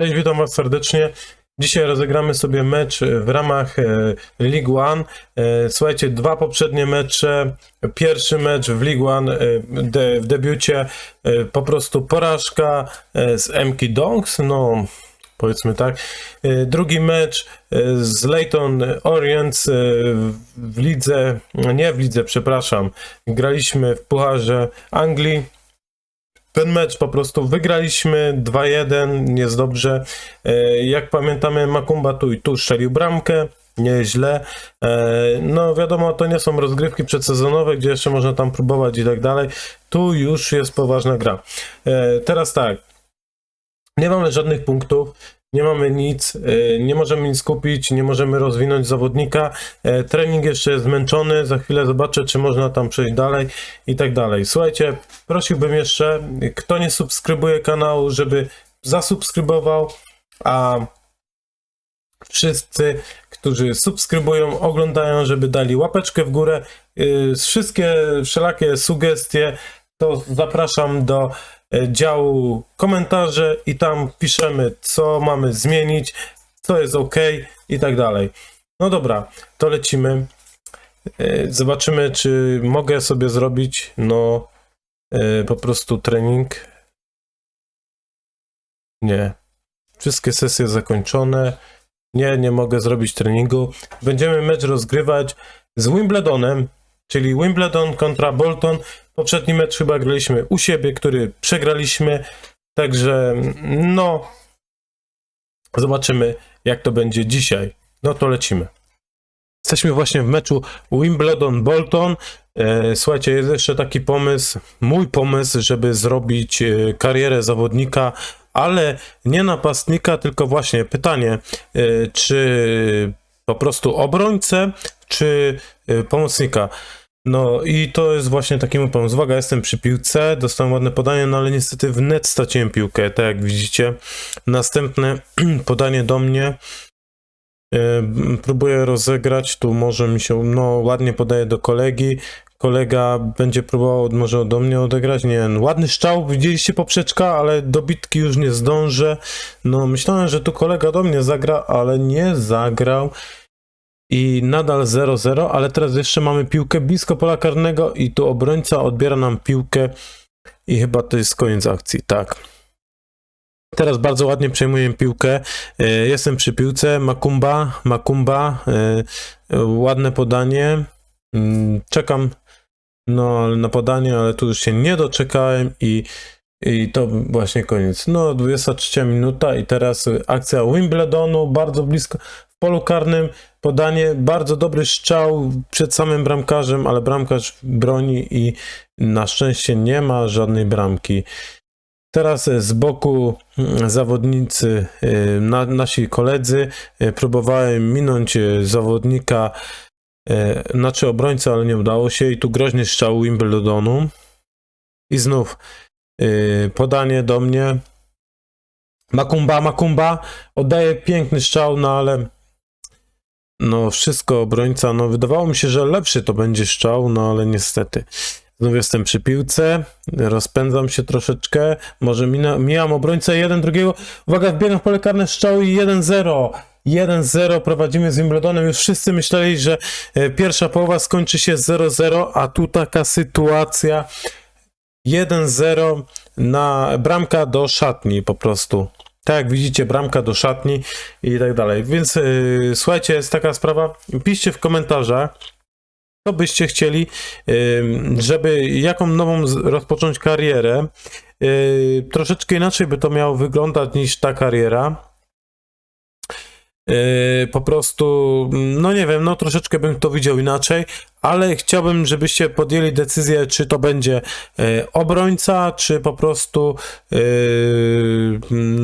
Cześć, witam Was serdecznie. Dzisiaj rozegramy sobie mecz w ramach e, League One. E, Słuchajcie, dwa poprzednie mecze. Pierwszy mecz w League One e, de, w debiucie po prostu porażka z MK Donks, no powiedzmy tak. Drugi mecz z Leyton Orient w lidze, nie w lidze, przepraszam. Graliśmy w Pucharze Anglii. Ten mecz po prostu wygraliśmy 2-1, jest dobrze. E, Jak pamiętamy, Makumba tu i tu strzelił bramkę, nieźle. E, No wiadomo, to nie są rozgrywki przedsezonowe, gdzie jeszcze można tam próbować i tak dalej. Tu już jest poważna gra. E, Teraz tak, nie mamy żadnych punktów, nie mamy nic, e, nie możemy nic kupić, nie możemy rozwinąć zawodnika. E, Trening jeszcze jest zmęczony, za chwilę zobaczę, czy można tam przejść dalej i tak dalej. Słuchajcie, prosiłbym jeszcze, kto nie subskrybuje kanału, żeby zasubskrybował, a wszyscy, którzy subskrybują, oglądają, żeby dali łapeczkę w górę. Yy, Wszystkie wszelakie sugestie to zapraszam do działu komentarze i tam piszemy, co mamy zmienić, co jest ok i tak dalej. No dobra, to lecimy. E, Zobaczymy, czy mogę sobie zrobić, no, e, po prostu trening. Nie. Wszystkie sesje zakończone. Nie, nie mogę zrobić treningu. Będziemy mecz rozgrywać z Wimbledonem, czyli Wimbledon kontra Bolton. Poprzedni mecz chyba graliśmy u siebie, który przegraliśmy. Także, no, zobaczymy, jak to będzie dzisiaj. No to lecimy. Jesteśmy właśnie w meczu Wimbledon-Bolton. E, Słuchajcie, jest jeszcze taki pomysł, mój pomysł, żeby zrobić e, karierę zawodnika, ale nie napastnika, tylko właśnie pytanie, e, czy po prostu obrońcę, czy pomocnika. No i to jest właśnie taki mój pomysł. Uwaga, jestem przy piłce, dostałem ładne podanie, no ale niestety w net straciłem piłkę, tak jak widzicie. Następne podanie do mnie. E, Próbuję rozegrać, tu może mi się, no ładnie podaje do kolegi, kolega będzie próbował może do mnie odegrać, nie no, ładny strzał, widzieliście poprzeczka, ale do bitki już nie zdążę, no myślałem, że tu kolega do mnie zagra, ale nie zagrał i nadal 0-0, ale teraz jeszcze mamy piłkę blisko pola karnego i tu obrońca odbiera nam piłkę i chyba to jest koniec akcji, tak. Teraz bardzo ładnie przejmuję piłkę. E, Jestem przy piłce. Makumba, Makumba. e, Ładne podanie. Mm, Czekam no, na podanie, ale tu już się nie doczekałem i, i to właśnie koniec. No, 23 minuta i teraz akcja Wimbledonu, bardzo blisko polu karnym. Podanie, bardzo dobry strzał przed samym bramkarzem, ale bramkarz broni i na szczęście nie ma żadnej bramki. Teraz e, z boku mm, zawodnicy, e, na, nasi koledzy, e, próbowałem minąć zawodnika, znaczy obrońcę, ale nie udało się. I tu groźny strzał Wimbledonu. I znów podanie do mnie. Makumba, Makumba oddaje piękny strzał, no ale no wszystko obrońca, no wydawało mi się, że lepszy to będzie strzał, no ale niestety. Znów jestem przy piłce, rozpędzam się troszeczkę, może mina, mijam obrońcę jeden drugiego. Uwaga, wbiegam w pole karne strzał i 1-0. 1-0 prowadzimy z Wimbledonem. Już wszyscy myśleli, że e, pierwsza połowa skończy się 0-0, a tu taka sytuacja 1-0 na bramka do szatni po prostu. Tak jak widzicie, bramka do szatni i tak dalej. Więc yy, słuchajcie, jest taka sprawa. Piszcie w komentarzach, co byście chcieli, yy, żeby jaką nową rozpocząć karierę. Yy, troszeczkę inaczej by to miało wyglądać niż ta kariera. Yy, po prostu, no nie wiem, no troszeczkę bym to widział inaczej, ale chciałbym, żebyście podjęli decyzję, czy to będzie yy, obrońca, czy po prostu yy,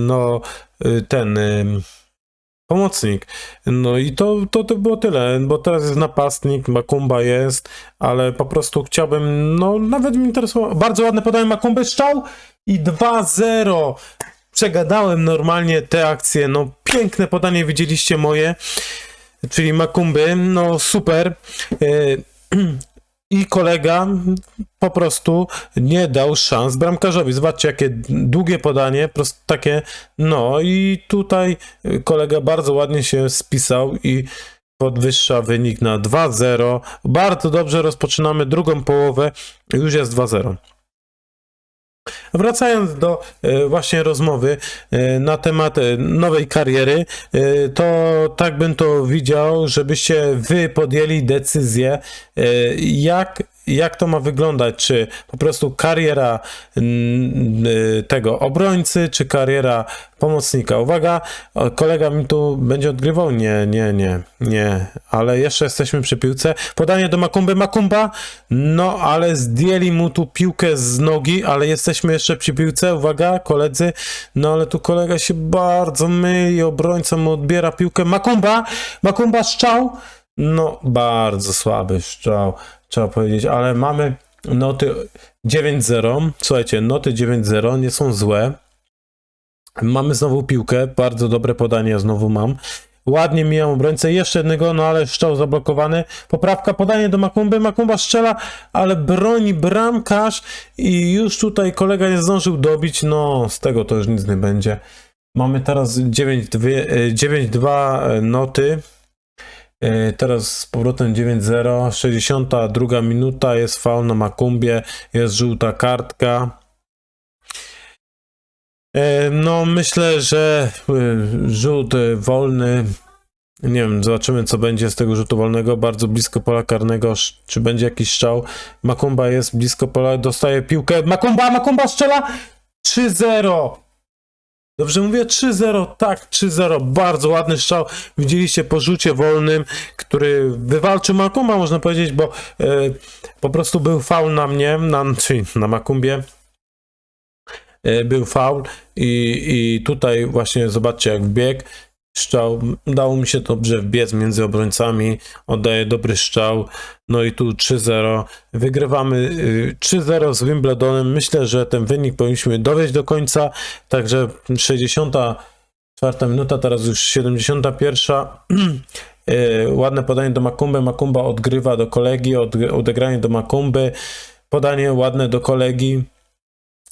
no ten pomocnik. No i to, to, to było tyle, bo teraz jest napastnik, Makumba jest, ale po prostu chciałbym, no nawet mi interesowało, bardzo ładne podanie Makumby, strzał i 2-0. Przegadałem normalnie te akcje, no piękne podanie widzieliście moje, czyli Makumby, no super. E, i kolega po prostu nie dał szans bramkarzowi. Zobaczcie, jakie długie podanie, prosto takie, no i tutaj kolega bardzo ładnie się spisał i podwyższa wynik na 2-0. Bardzo dobrze rozpoczynamy drugą połowę, już jest 2-0. Wracając do e, właśnie rozmowy e, na temat e, nowej kariery, to tak bym to widział, żebyście wy podjęli decyzję, jak, jak to ma wyglądać, czy po prostu kariera mm, e, tego obrońcy, czy kariera pomocnika. Uwaga, kolega mi tu będzie odgrywał? Nie, nie, nie, nie, ale jeszcze jesteśmy przy piłce. Podanie do Makumby, Makumba, no ale zdjęli mu tu piłkę z nogi, ale jesteśmy jeszcze przy piłce, uwaga, koledzy, no ale tu kolega się bardzo myli, obrońca mu odbiera piłkę, Makumba, Makumba strzał, no bardzo słaby strzał, trzeba powiedzieć, ale mamy noty 9-0, słuchajcie, noty 9-0 nie są złe, Mamy znowu piłkę, bardzo dobre podanie znowu mam. Ładnie mijam obrońcę, jeszcze jednego, no ale strzał zablokowany. Poprawka, podanie do Makumby, Makumba strzela, ale broni bramkarz i już tutaj kolega nie zdążył dobić, no z tego to już nic nie będzie. Mamy teraz 9-2 e, 9-2 noty. E, Teraz z powrotem 9-0, 62 minuta, jest faul na Makumbie, jest żółta kartka. E, No, myślę, że y, rzut wolny. Nie wiem, zobaczymy, co będzie z tego rzutu wolnego. Bardzo blisko pola karnego. Czy będzie jakiś strzał? Makumba jest blisko pola, dostaje piłkę. Makumba, Makumba strzela! 3-0! Dobrze mówię 3-0, tak, 3-0. Bardzo ładny strzał. Widzieliście po rzucie wolnym, który wywalczył Makumba, można powiedzieć, bo e, po prostu był faul na mnie, na, czyli na Makumbie. E, był faul i, i tutaj właśnie zobaczcie jak bieg strzał, udało mi się dobrze wbiec między obrońcami, oddaje dobry strzał, no i tu 3-0, wygrywamy y, 3-0 z Wimbledonem, myślę, że ten wynik powinniśmy dowieść do końca, także 64 minuta, teraz już 71. E, Ładne podanie do Makumby, Makumba odgrywa do kolegi, od, odegranie do Makumby, podanie ładne do kolegi,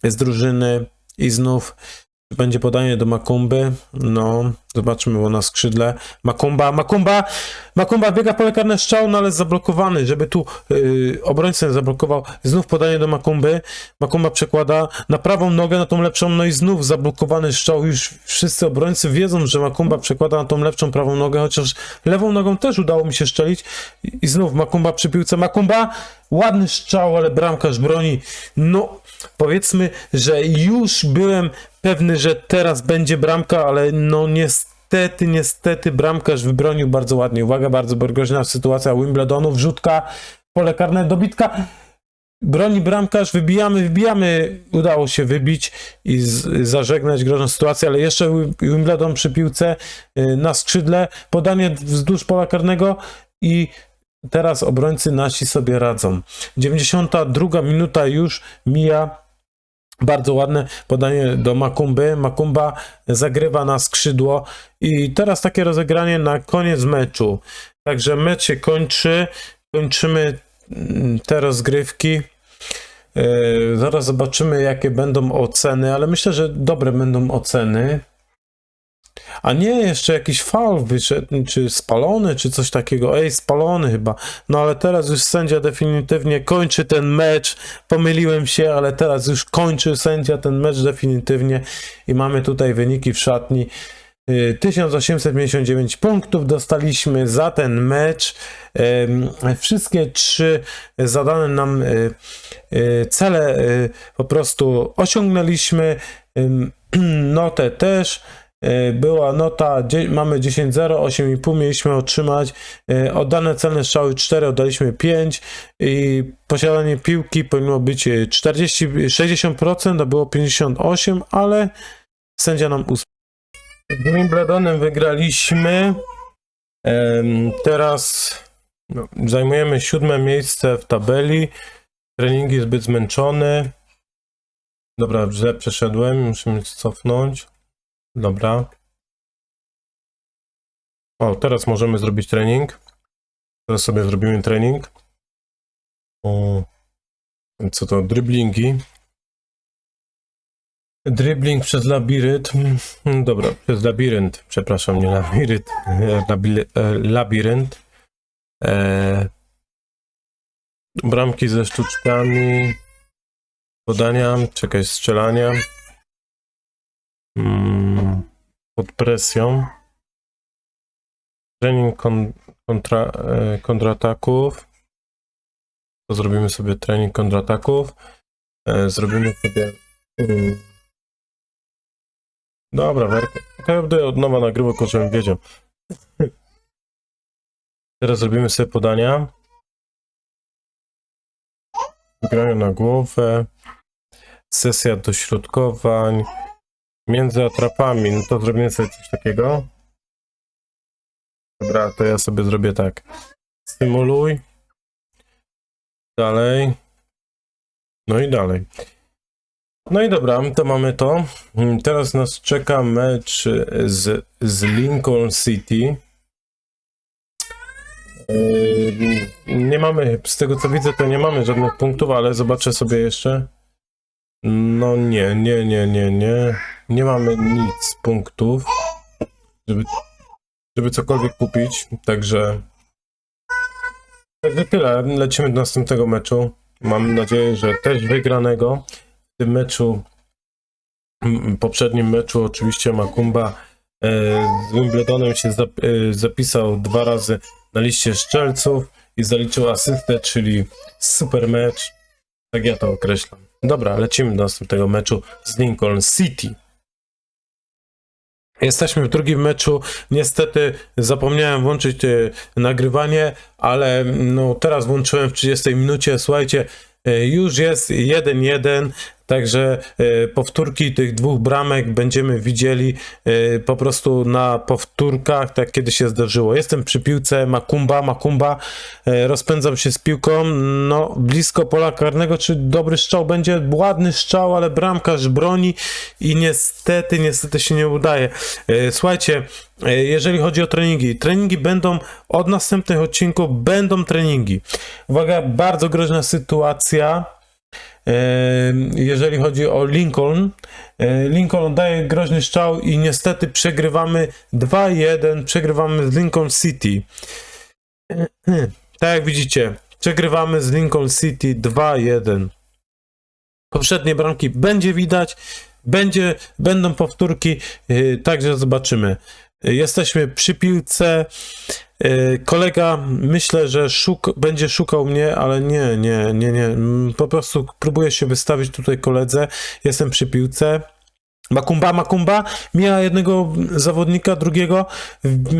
z drużyny i znów będzie podanie do Makumby. No, zobaczmy, bo na skrzydle. Makumba, Makumba, Makumba biega pole karne strzał, no ale zablokowany, żeby tu yy, obrońca nie zablokował. Znów podanie do Makumby. Makumba przekłada na prawą nogę, na tą lepszą, no i znów zablokowany strzał. Już wszyscy obrońcy wiedzą, że Makumba przekłada na tą lepszą prawą nogę, chociaż lewą nogą też udało mi się strzelić. I i znów Makumba przy piłce. Makumba, ładny strzał, ale bramkarz broni. No, powiedzmy, że już byłem pewny, że teraz będzie bramka, ale no niestety, niestety bramkarz wybronił bardzo ładnie. Uwaga, bardzo groźna sytuacja Wimbledonu, wrzutka, pole karne, dobitka. Broni bramkarz, wybijamy, wybijamy. Udało się wybić i zażegnać groźną sytuację, ale jeszcze Wim- Wimbledon przy piłce y, na skrzydle, podanie wzdłuż pola karnego i teraz obrońcy nasi sobie radzą. 92 minuta już mija. Bardzo ładne podanie do Makumby. Makumba zagrywa na skrzydło i teraz takie rozegranie na koniec meczu. Także mecz się kończy. Kończymy mm, te rozgrywki. Yy, Zaraz zobaczymy, jakie będą oceny, ale myślę, że dobre będą oceny. A nie, jeszcze jakiś faul wyszedł, czy spalony, czy coś takiego. Ej, spalony chyba. No ale teraz już sędzia definitywnie kończy ten mecz. Pomyliłem się, ale teraz już kończy sędzia ten mecz definitywnie. I mamy tutaj wyniki w szatni. Y, 1859 punktów dostaliśmy za ten mecz. Wszystkie trzy zadane nam y, y, cele y, po prostu osiągnęliśmy. Notę też. Y, Była nota, mamy 10-0, 8,5 mieliśmy otrzymać. Y, Oddane celne strzały 4, oddaliśmy 5 i posiadanie piłki powinno być y, 40, 60%, a było 58%, ale sędzia nam usp- z Wimbledonem wygraliśmy. Teraz no, zajmujemy siódme miejsce w tabeli. Treningi zbyt zmęczony. Dobra, źle przeszedłem, musimy cofnąć. Dobra. O, teraz możemy zrobić trening. Teraz sobie zrobimy trening. O, co to? Driblingi. Dribbling przez labirynt. Dobra, przez labirynt. Przepraszam, nie labirynt. e, labi- e, Labirynt. E, bramki ze sztuczkami. Podania, czekaj, strzelania. Mm, pod presją. Trening kon, kontra, e, kontrataków. To zrobimy sobie trening kontrataków. E, zrobimy sobie. Mm, dobra, ja będę od nowa nagrywał, tylko żebym wiedział. Teraz zrobimy sobie podania. Granie na głowę. Sesja dośrodkowań. Między atrapami, no to zrobimy sobie coś takiego. Dobra, to ja sobie zrobię tak. Symuluj. Dalej. No i dalej. No i dobra, to mamy to. Teraz nas czeka mecz z, z Lincoln City. Yy, Nie mamy, z tego co widzę, to nie mamy żadnych punktów, ale zobaczę sobie jeszcze. No nie, nie, nie, nie, nie. Nie mamy nic punktów, żeby, żeby cokolwiek kupić, także. Także tyle. Lecimy do następnego meczu. Mam nadzieję, że też wygranego. W tym meczu, poprzednim meczu, oczywiście Makumba e, z Wimbledonem się e, zapisał dwa razy na liście szczelców i zaliczył asystę, czyli super mecz. Tak ja to określam. Dobra, lecimy do następnego meczu z Lincoln City. Jesteśmy w drugim meczu. Niestety zapomniałem włączyć e, nagrywanie, ale no, teraz włączyłem w 30 minucie. Słuchajcie, e, już jest 1-1, także e, powtórki tych dwóch bramek będziemy widzieli e, po prostu na powtórkach, tak kiedy się zdarzyło. Jestem przy piłce Makumba, Makumba, e, rozpędzam się z piłką, no blisko pola karnego, czy dobry strzał będzie? Ładny strzał, ale bramkarz broni i niestety, niestety się nie udaje. Słuchajcie, jeżeli chodzi o treningi, treningi będą od następnych odcinków, będą treningi. Uwaga, bardzo groźna sytuacja. Jeżeli chodzi o Lincoln, e, Lincoln daje groźny strzał i niestety przegrywamy 2-1, przegrywamy z Lincoln City. Tak jak widzicie, przegrywamy z Lincoln City 2-1. Poprzednie bramki będzie widać, będzie, będą powtórki, yy, także zobaczymy. Jesteśmy przy piłce. Yy, Kolega myślę, że szuk będzie szukał mnie, ale nie, nie, nie, nie. Mm, Po prostu próbuję się wystawić tutaj koledze. Jestem przy piłce. Makumba, Makumba mija jednego zawodnika, drugiego,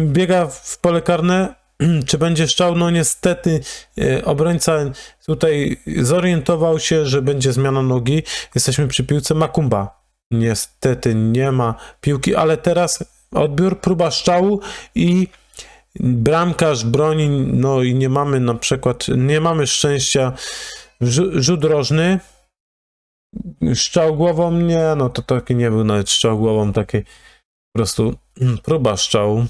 biega w pole karne. Czy będzie strzał? No niestety e, obrońca tutaj zorientował się, że będzie zmiana nogi. Jesteśmy przy piłce Makumba. Niestety nie ma piłki, ale teraz odbiór, próba strzału i bramkarz broni, no i nie mamy na przykład, nie mamy szczęścia. Rzu- Rzut rożny. Strzał głową? Nie, no to taki nie był nawet strzał głową, taki po prostu mm, próba strzału.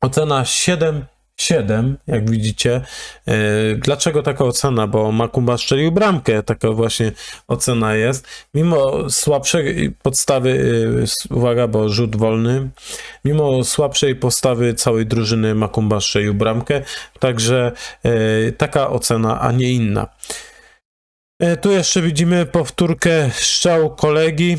Ocena 7, 7, jak widzicie. E, Dlaczego taka ocena? Bo Makumba strzelił bramkę, taka właśnie ocena jest. Mimo słabszej podstawy, e, uwaga, bo rzut wolny, mimo słabszej postawy całej drużyny Makumba strzelił bramkę, także e, taka ocena, a nie inna. Tu jeszcze widzimy powtórkę strzału kolegi.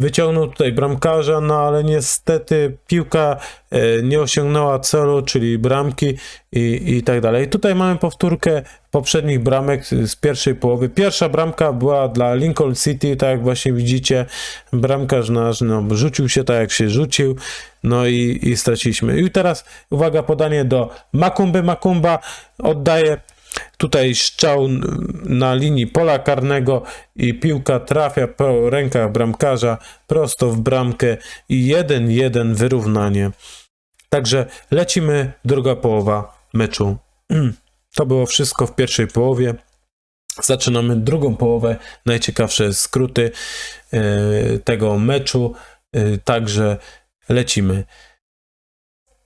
Wyciągnął tutaj bramkarza, no ale niestety piłka e, nie osiągnęła celu, czyli bramki i, i tak dalej. Tutaj mamy powtórkę poprzednich bramek z pierwszej połowy. Pierwsza bramka była dla Lincoln City, tak jak właśnie widzicie. Bramkarz nasz no, rzucił się tak jak się rzucił, no i, i straciliśmy. I teraz uwaga, podanie do Makumby. Makumba oddaje Tutaj strzał na linii pola karnego i piłka trafia po rękach bramkarza prosto w bramkę i 1-1 wyrównanie. Także lecimy druga połowa meczu. To było wszystko w pierwszej połowie. Zaczynamy drugą połowę, najciekawsze skróty e, tego meczu. E, Także lecimy.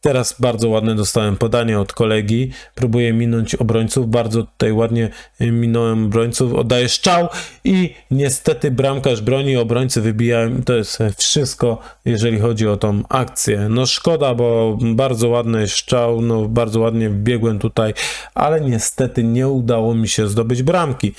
Teraz bardzo ładne dostałem podanie od kolegi. Próbuję minąć obrońców. Bardzo tutaj ładnie y, minąłem obrońców. Oddaję strzał i niestety bramkarz broni, obrońcy wybijają. To jest wszystko, jeżeli chodzi o tą akcję. No szkoda, bo bardzo ładny strzał, no bardzo ładnie wbiegłem tutaj, ale niestety nie udało mi się zdobyć bramki.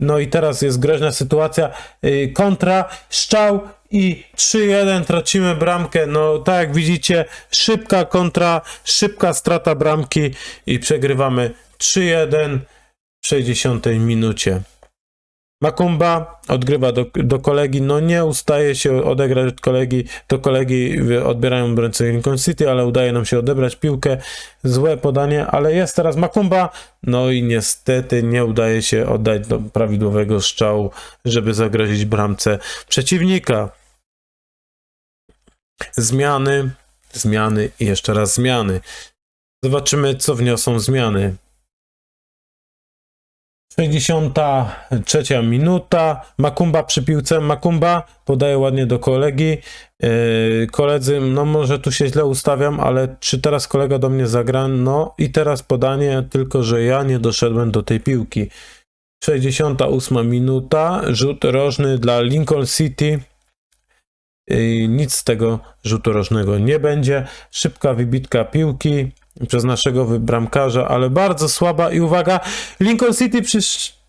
No i teraz jest groźna sytuacja. y, Kontra, strzał i 3-1 tracimy bramkę. No tak jak widzicie, szybka kontra, szybka strata bramki i przegrywamy 3-1 w 60 minucie. Makumba odgrywa do, do kolegi, no nie ustaje się odegrać od kolegi, do kolegi odbierają obrońcy Lincoln City, ale udaje nam się odebrać piłkę, złe podanie, ale jest teraz Makumba, no i niestety nie udaje się oddać do prawidłowego strzału, żeby zagrozić bramce przeciwnika. Zmiany, zmiany i jeszcze raz zmiany. Zobaczymy, co wniosą zmiany. 63 minuta. Makumba przy piłce. Makumba podaje ładnie do kolegi. Yy, koledzy, no może tu się źle ustawiam, ale czy teraz kolega do mnie zagra? No i teraz podanie, tylko że ja nie doszedłem do tej piłki. 68 minuta. Rzut rożny dla Lincoln City. Yy, nic z tego rzutu rożnego nie będzie. Szybka wybitka piłki przez naszego bramkarza, ale bardzo słaba. I uwaga, Lincoln City przy,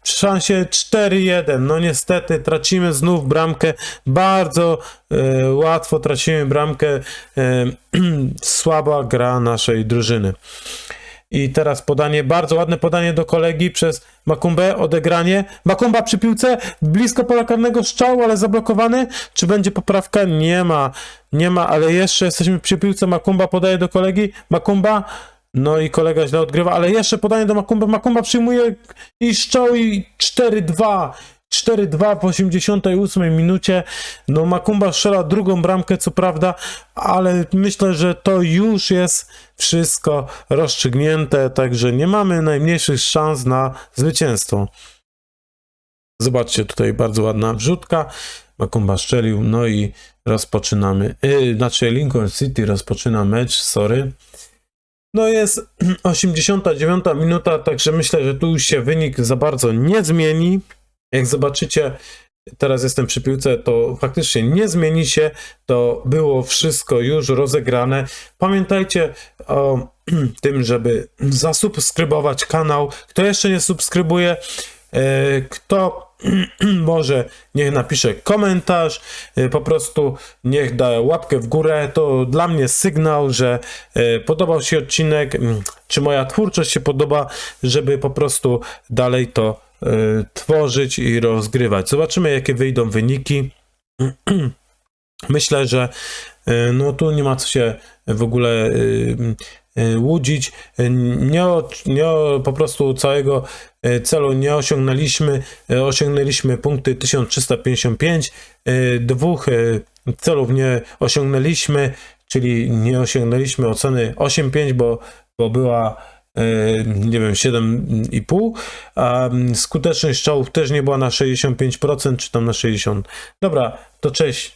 przy szansie 4-1, no niestety tracimy znów bramkę, bardzo e, łatwo tracimy bramkę, e, słaba gra naszej drużyny. I teraz podanie, bardzo ładne podanie do kolegi przez Makumbę, odegranie. Makumba przy piłce, blisko pola karnego strzał, ale zablokowany. Czy będzie poprawka? Nie ma, nie ma, ale jeszcze jesteśmy przy piłce. Makumba podaje do kolegi. Makumba, no i kolega źle odgrywa, ale jeszcze podanie do Makumba. Makumba przyjmuje i strzał i 4-2. 4-2 w 88 minucie. No Makumba strzela drugą bramkę, co prawda, ale myślę, że to już jest wszystko rozstrzygnięte, także nie mamy najmniejszych szans na zwycięstwo. Zobaczcie, tutaj bardzo ładna wrzutka. Makumba strzelił, no i rozpoczynamy. Yy, znaczy Lincoln City rozpoczyna mecz, sorry. No jest 89 minuta, także myślę, że tu już się wynik za bardzo nie zmieni. Jak zobaczycie, teraz jestem przy piłce, to faktycznie nie zmieni się, to było wszystko już rozegrane. Pamiętajcie o tym, żeby zasubskrybować kanał. Kto jeszcze nie subskrybuje, e, kto może niech napisze komentarz, e, po prostu niech da łapkę w górę. To dla mnie sygnał, że e, podobał się odcinek, mm, czy moja twórczość się podoba, żeby po prostu dalej to tworzyć i rozgrywać. Zobaczymy, jakie wyjdą wyniki. Myślę, że e, no tu nie ma co się w ogóle e, łudzić. Nie, nie po prostu całego celu nie osiągnęliśmy. Osiągnęliśmy punkty 1355. e, Dwóch celów nie osiągnęliśmy, czyli nie osiągnęliśmy oceny 8,5, bo, bo była nie wiem, 7,5, a mm, skuteczność strzałów też nie była na 65%, czy tam na 60%. Dobra, to cześć,